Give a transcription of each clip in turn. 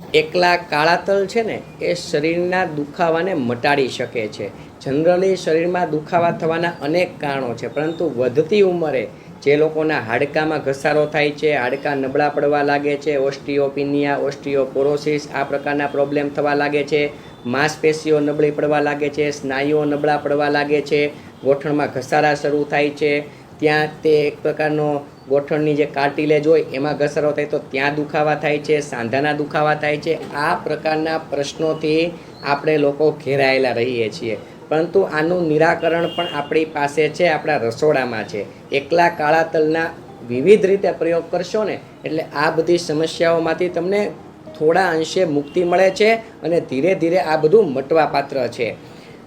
એકલા કાળા તલ છે ને, એ શરીરના દુખાવાને મટાડી શકે છે. જનરલી શરીરમાં દુખાવા થવાના અનેક કારણો છે, પરંતુ વધતી ઉંમરે જે લોકોના હાડકામાં ઘસારો થાય છે, હાડકાં નબળા પડવા લાગે છે, ઓસ્ટિયોપિનિયા, ઓસ્ટિયોપોરોસિસ, આ પ્રકારના પ્રોબ્લેમ થવા લાગે છે, માંસપેશીઓ નબળી પડવા લાગે છે, સ્નાયુઓ નબળા પડવા લાગે છે, ગોઠણમાં ઘસારા શરૂ થાય છે, ત્યાં તે એક પ્રકારનો ગોઠણની જે કાર્ટિલેજ હોય, એમાં ઘસારો થાય તો ત્યાં દુખાવા થાય છે, સાંધાના દુખાવા થાય છે. આ પ્રકારના પ્રશ્નોથી આપણે લોકો ઘેરાયેલા રહીએ છીએ. પરંતુ આનું નિરાકરણ પણ આપણી પાસે છે, આપણા રસોડામાં છે. એકલા કાળા તલના વિવિધ રીતે પ્રયોગ કરશો ને, એટલે આ બધી સમસ્યાઓમાંથી તમને થોડા અંશે મુક્તિ મળે છે અને ધીરે ધીરે આ બધું મટવાપાત્ર છે.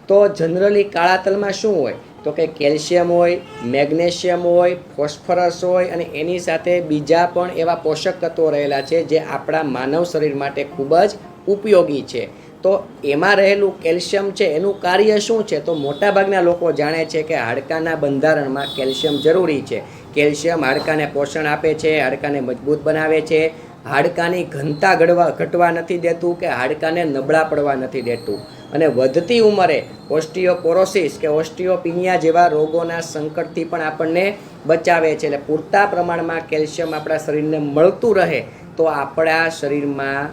તો જનરલી કાળા તલમાં શું હોય? તો કે કેલ્શિયમ હોય, મેગ્નેશિયમ હોય, ફોસ્ફરસ હોય અને એની સાથે બીજા પણ એવા પોષક તત્વો રહેલા છે જે આપણા માનવ શરીર માટે ખૂબ જ ઉપયોગી છે. તો એમાં રહેલું કેલ્શિયમ છે, એનું કાર્ય શું છે? તો મોટાભાગના લોકો જાણે છે કે હાડકાના બંધારણમાં કેલ્શિયમ જરૂરી છે. કેલ્શિયમ હાડકાને પોષણ આપે છે, હાડકાને મજબૂત બનાવે છે. હાડકાની ઘનતા ઘડવા ઘટવા નથી દેતું કે હાડકાને નબળા પડવા નથી દેતું. અને વધતી ઉંમરે ઓસ્ટિયોપોરોસિસ કે ઓસ્ટિયોપિનિયા જેવા રોગોના સંકટથી પણ આપણને બચાવે છે. એટલે પૂરતા પ્રમાણમાં કેલ્શિયમ આપણા શરીરને મળતું રહે તો આપણા શરીરમાં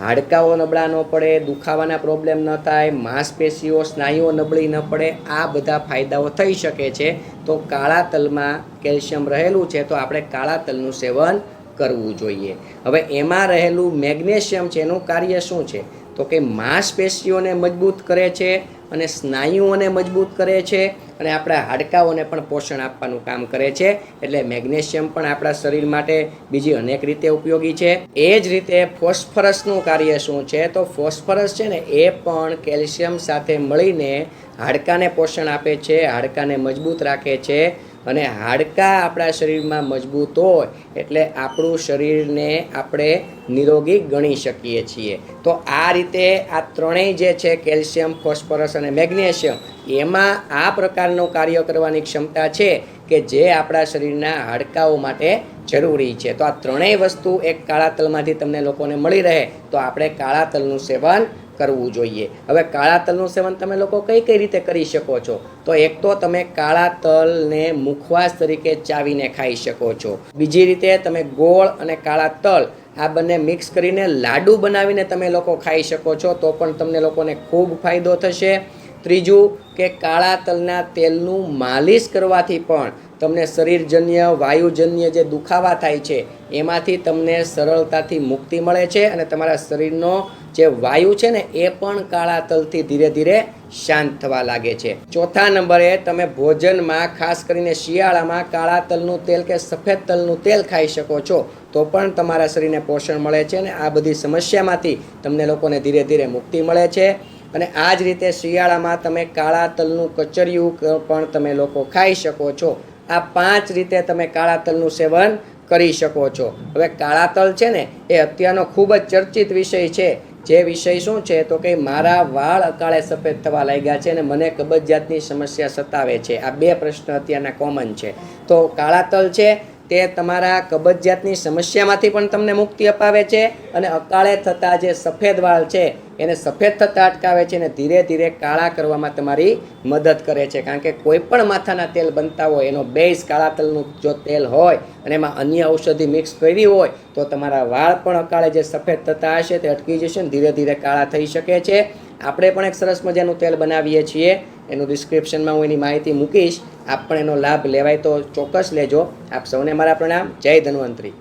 હાડકાઓ નબળા ન પડે, દુખાવાના પ્રોબ્લેમ ન થાય, માંસપેશીઓ, સ્નાયુઓ નબળી ન પડે, આ બધા ફાયદાઓ થઈ શકે છે. તો કાળા તલમાં કેલ્શિયમ રહેલું છે તો આપણે કાળા તલનું સેવન કરવું જોઈએ. હવે એમાં રહેલું મેગ્નેશિયમ છે એનું કાર્ય શું છે? તો કે માંસપેશીઓને મજબૂત કરે છે અને સ્નાયુઓને મજબૂત કરે છે અને આપણા હાડકાઓને પણ પોષણ આપવાનું કામ કરે છે. એટલે મેગ્નેશિયમ પણ આપણા શરીર માટે બીજી અનેક રીતે ઉપયોગી છે. એ જ રીતે ફોસ્ફરસનું કાર્ય શું છે? તો ફોસ્ફરસ છે ને, એ પણ કેલ્શિયમ સાથે મળીને હાડકાને પોષણ આપે છે, હાડકાને મજબૂત રાખે છે. અને હાડકાં આપણા શરીરમાં મજબૂત હોય એટલે આપણું શરીરને આપણે નિરોગી ગણી શકીએ છીએ. તો આ રીતે આ ત્રણેય જે છે, કેલ્શિયમ, ફોસ્ફરસ અને મેગ્નેશિયમ, એમાં આ પ્રકારનું કાર્ય કરવાની ક્ષમતા છે કે જે આપણા શરીરના હાડકાઓ માટે જરૂરી છે. તો આ ત્રણેય વસ્તુ એક કાળા તલમાંથી તમને લોકોને મળી રહે, તો આપણે કાળા તલનું સેવન કરવું જોઈએ. હવે કાળા તલનું સેવન તમે લોકો કઈ કઈ રીતે કરી શકો છો? તો એક તો તમે કાળા તલને મુખવાસ તરીકે ચાવીને ખાઈ શકો છો. બીજી રીતે તમે ગોળ અને કાળા તલ આ બંને મિક્સ કરીને લાડુ બનાવીને તમે લોકો ખાઈ શકો છો, તો પણ તમને લોકોને ખૂબ ફાયદો થશે. ત્રીજું કે કાળા તલના તેલનું માલિશ કરવાથી પણ તમને શરીરજન્ય, વાયુજન્ય જે દુખાવા થાય છે, એમાંથી તમને સરળતાથી મુક્તિ મળે છે અને તમારા શરીરનો જે વાયુ છે ને, એ પણ કાળા તલથી ધીરે ધીરે શાંત થવા લાગે છે. ચોથા નંબરે તમે ભોજનમાં, ખાસ કરીને શિયાળામાં, કાળા તલનું તેલ કે સફેદ તલનું તેલ ખાઈ શકો છો, તો પણ તમારા શરીરને પોષણ મળે છે અને આ બધી સમસ્યામાંથી તમને લોકોને ધીરે ધીરે મુક્તિ મળે છે. અને આ જ રીતે શિયાળામાં તમે કાળા તલનું કચરિયું પણ તમે લોકો ખાઈ શકો છો. આ પાંચ રીતે તમે કાળા તલનું સેવન કરી શકો છો. હવે કાળા તલ છે ને, એ અત્યારનો ખૂબ જ ચર્ચિત વિષય છે. જે વિષય શું છે? તો કે મારા વાળ અકાળે સફેદ થવા લાગ્યા છે અને મને કબજિયાતની સમસ્યા સતાવે છે. આ બે પ્રશ્ન અત્યારના કોમન છે. તો કાળા તલ છે તે તમારા કબજિયાતની સમસ્યામાંથી પણ તમને મુક્તિ અપાવે છે અને અકાળે થતા જે સફેદ વાળ છે, એને સફેદ થતા અટકાવે છે અને ધીરે ધીરે કાળા કરવામાં તમારી મદદ કરે છે. કારણ કે કોઈ પણ માથાના તેલ બનતા હોય, એનો બેઝ કાળા તલનું જો તેલ હોય અને એમાં અન્ય ઔષધિ મિક્સ કરી હોય, તો તમારા વાળ પણ અકાળે જે સફેદ થતા હશે તે અટકી જશે ને ધીરે ધીરે કાળા થઈ શકે છે. આપણે પણ એક સરસ મજાનું તેલ બનાવીએ છીએ. એનું ડિસ્ક્રિપ્શનમાં હું એની માહિતી મૂકીશ. આપ પણ એનો લાભ લેવાય તો ચોક્કસ લેજો. આપ સૌને મારા પ્રણામ. જય ધન્વંતરી.